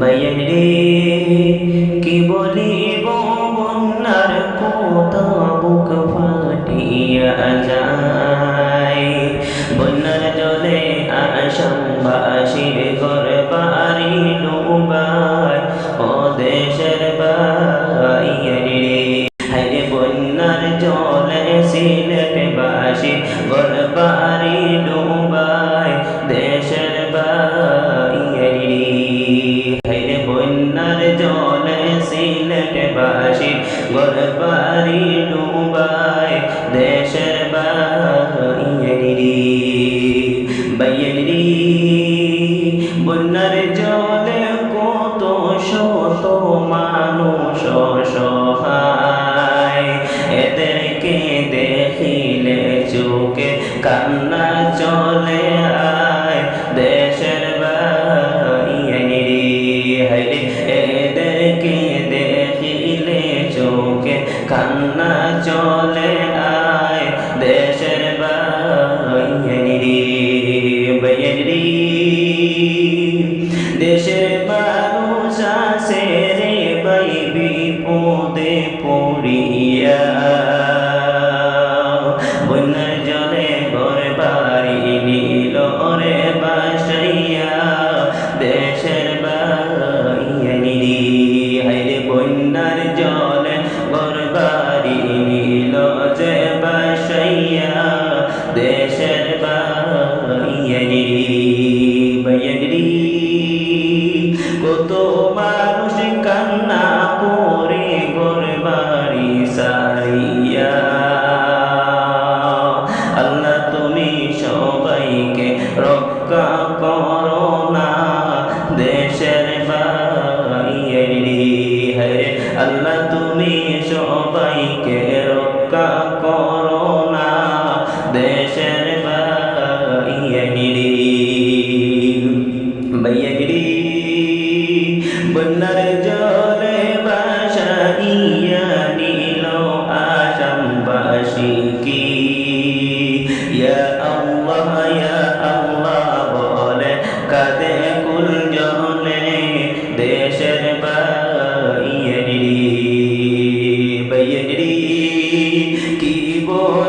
বাইয়েন রে কি বলিব বন্যার কথা বুক ফাটিয়া যায়। বন্যার জলে আসামবাসীর ঘর বাড়ি ডুবায়, ও দেশের বাইয়েন রে হাইরে বন্যার জলে সিলেট বাসি ঘর বাড়ি বাড়ি ডুবায় দেশের বাইয়ারি বাইয়ারি বন্যার জলে কত শত মানুষ সহায় এদেরকে দেখিলে কান্না কান্না চলে আয়, দেশের বাইয়ানি রে বাইয়ানি রে দেশের মানুষ আছে রে বাই বিপদে পড়িয়া। বন্যার জলে ঘর হাইরে বন্যার জলে কত মানুষ কান্না করে ঘর বাড়ি সারিয়া। আল্লাহ, তুমি সবাইকে রক্ষা করো না, দেশের বাইরে হরে আল্লাহ, তুমি সবাইকে রক্ষা করো না, দেশের বাইরে বাইয়াগিরি বন্যার জলে বাসাইয়া নিল আসামবাসী কি ইয়া আল্লাহ ইয়া আল্লাহ বলে কাদে কুল জলে দেশের বাইয়াগিরি বাইয়াগিরি কি বলিব